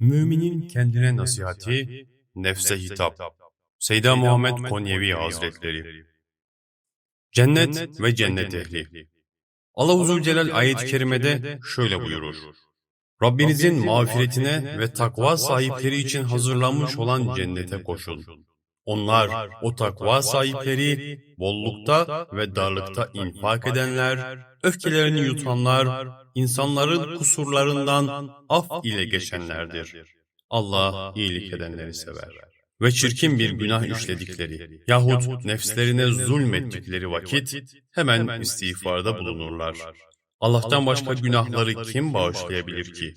Müminin kendine nasihati, nefse hitap. Seyda Muhammed Konyevi Hazretleri. Cennet ve cennet ehli. Allah Zülcelal ayet-i kerimede şöyle buyurur. Rabbinizin mağfiretine ve takva sahipleri için hazırlanmış olan cennete koşun. Onlar, o takva sahipleri, bollukta ve darlıkta infak edenler, öfkelerini yutanlar, insanların kusurlarından af ile geçenlerdir. Allah iyilik edenleri sever. Ve çirkin bir günah işledikleri yahut nefslerine zulmettikleri vakit hemen istiğfarda bulunurlar. Allah'tan başka günahları kim bağışlayabilir ki?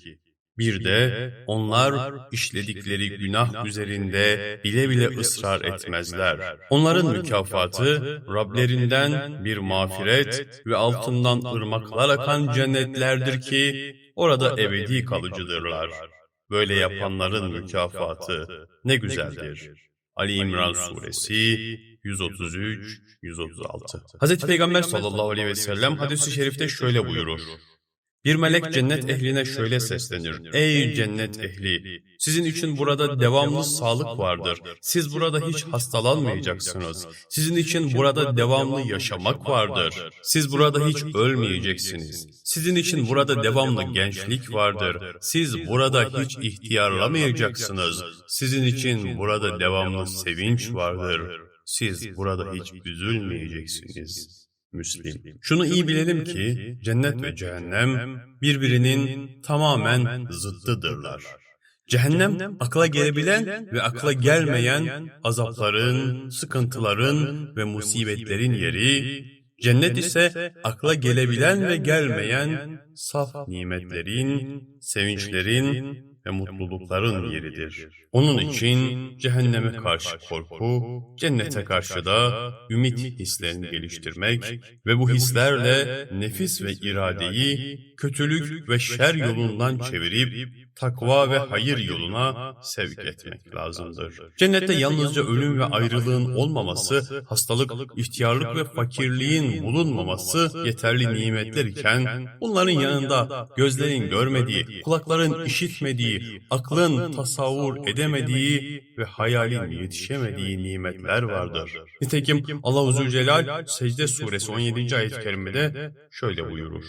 Bir de onlar işledikleri günah üzerinde bile bile ısrar etmezler. Onların mükafatı Rablerinden bir mağfiret ve altından ırmaklar akan cennetlerdir ki orada ebedi kalıcıdırlar. Böyle yapanların mükafatı ne güzeldir. Ali İmran Suresi 133-136 Hz. Peygamber sallallahu aleyhi ve sellem hadisi şerifte şöyle buyurur. Bir melek cennet ehline şöyle seslenir. Ey cennet ehli! Sizin için burada devamlı sağlık vardır. Siz burada hiç hastalanmayacaksınız. Sizin için burada devamlı yaşamak vardır. Siz burada hiç ölmeyeceksiniz. Sizin için burada devamlı gençlik vardır. Siz burada hiç ihtiyarlamayacaksınız. Sizin için burada devamlı sevinç vardır. Siz burada hiç üzülmeyeceksiniz. Müslim. Şunu iyi bilelim ki cennet ve cehennem birbirinin tamamen zıttıdırlar. Cehennem akla gelebilen ve akla gelmeyen azapların, sıkıntıların ve musibetlerin yeri, cennet ise akla gelebilen ve gelmeyen saf nimetlerin, sevinçlerin ve mutlulukların yeridir. Onun için cehenneme karşı korku, cennete karşı da ümit hislerini geliştirmek ve bu hislerle nefis ve iradeyi kötülük ve şer yolundan çevirip takva ve hayır yoluna sevk etmek lazımdır. Cennette yalnızca ölüm ve ayrılığın olmaması, hastalık, ihtiyarlık ve fakirliğin bulunmaması yeterli nimetler iken, bunların yanında gözlerin görmediği, kulakların işitmediği, aklın tasavvur edemediği ve hayalin yetişemediği nimetler vardır. Nitekim Allah-u Zülcelal Secde Suresi 17. ayet-i kerimede şöyle buyurur.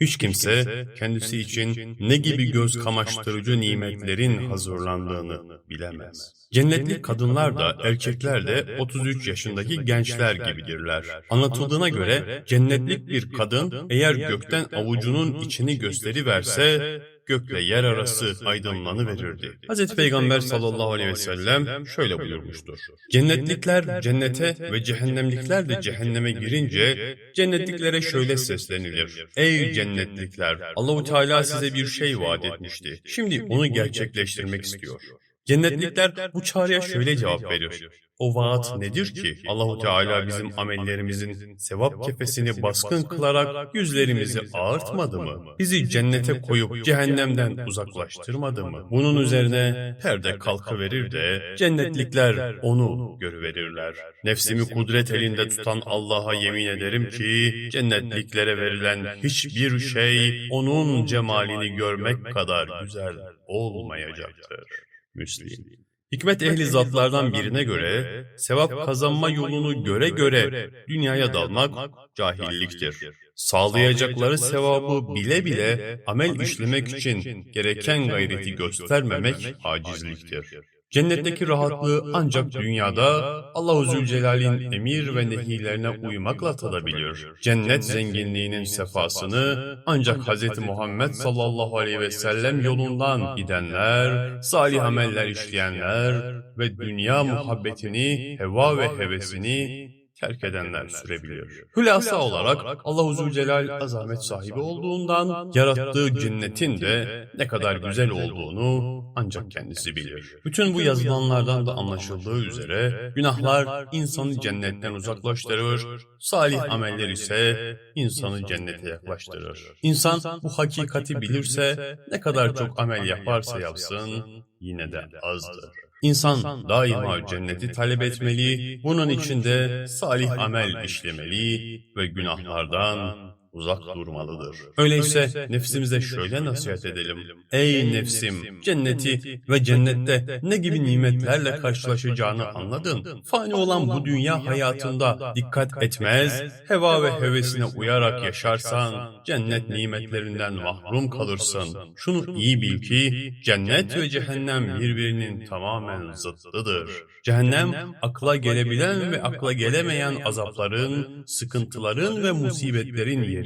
Hiç kimse kendisi için ne gibi göz kamaştırıcı nimetlerin hazırlandığını bilemez. Cennetlik kadınlar da erkekler de 33 yaşındaki gençler gibidirler. Anlatıldığına göre cennetlik bir kadın eğer gökten avucunun içini gösteriverse gökle yer arası aydınlanıverirdi. Hz. Peygamber sallallahu aleyhi ve sellem şöyle buyurmuştur. Cennetlikler cennete ve cehennemlikler de cehenneme girince cennetliklere şöyle seslenilir. Ey cennetlikler! Allahu Teala size bir şey vaat etmişti. Şimdi onu gerçekleştirmek istiyor. Cennetlikler bu çağrıya şöyle cevap verir. O vaat nedir ki? Allahu Teala bizim amellerimizin sevap kefesini baskın kılarak yüzlerimizi ağırtmadı mı? Bizi cennete koyup cehennemden uzaklaştırmadı mı? Bunun üzerine perde kalkıverir de cennetlikler onu görüverirler. Nefsimi kudret elinde tutan Allah'a yemin ederim ki cennetliklere verilen hiçbir şey onun cemalini görmek kadar güzel olmayacaktır. Müslim. Hikmet ehli zatlardan birine göre sevap kazanma yolunu göre göre dünyaya dalmak cahilliktir. Sağlayacakları sevabı bile bile amel işlemek için gereken gayreti göstermemek acizliktir. Cennetteki rahatlığı ancak dünyada Allahu Zülcelal'in emir ve nehilerine uymakla tadabilir. Cennet zenginliğinin sefasını ancak Hz. Muhammed sallallahu aleyhi ve sellem yolundan gidenler, salih ameller işleyenler ve dünya muhabbetini, heva ve hevesini terk edenler sürebilir. Hülasa olarak Allahu Zülcelal azamet sahibi olduğundan yarattığı cennetin de ne kadar güzel olduğunu ancak kendisi bilir. Bütün bu yazılanlardan da anlaşıldığı üzere günahlar insanı cennetten uzaklaştırır, salih ameller ise insanı cennete yaklaştırır. İnsan bu hakikati bilirse ne kadar çok amel yaparsa yapsın yine de azdır. İnsan daima cenneti talep etmeli, bunun için de salih amel işlemeli ve günahlardan uzak durmalıdır. Öyleyse nefsimize şöyle nasihat edelim. Ey nefsim, cenneti ve cennette ne gibi nimetlerle karşılaşacağını anladın. Fani olan bu dünya hayatında dikkat etmez, heva ve hevesine uyarak yaşarsan cennet nimetlerinden mahrum kalırsın. Şunu iyi bil ki cennet ve cehennem birbirinin tamamen zıttıdır. Cehennem akla gelebilen ve akla gelemeyen azapların, sıkıntıların ve musibetlerin yeri,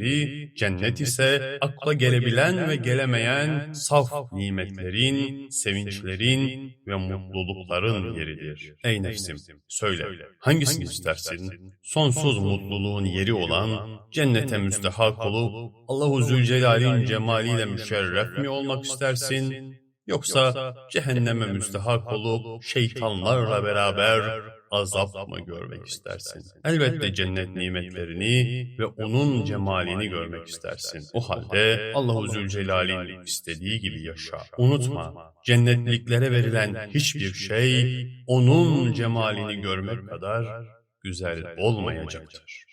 cennet ise akla gelebilen ve gelemeyen saf nimetlerin, sevinçlerin ve mutlulukların yeridir. Ey nefsim, söyle, hangisini istersin? Sonsuz mutluluğun yeri olan, cennete müstehak olup, Allahu Zülcelal'in cemaliyle müşerref mi olmak istersin? Yoksa cehenneme müstehak olup şeytanlarla beraber azap mı görmek istersin? Elbette cennet nimetlerini ve onun cemalini görmek istersin. O halde Allahu Zülcelal'in istediği gibi yaşa. Unutma, cennetliklere verilen hiçbir şey onun cemalini görmek kadar güzel olmayacaktır.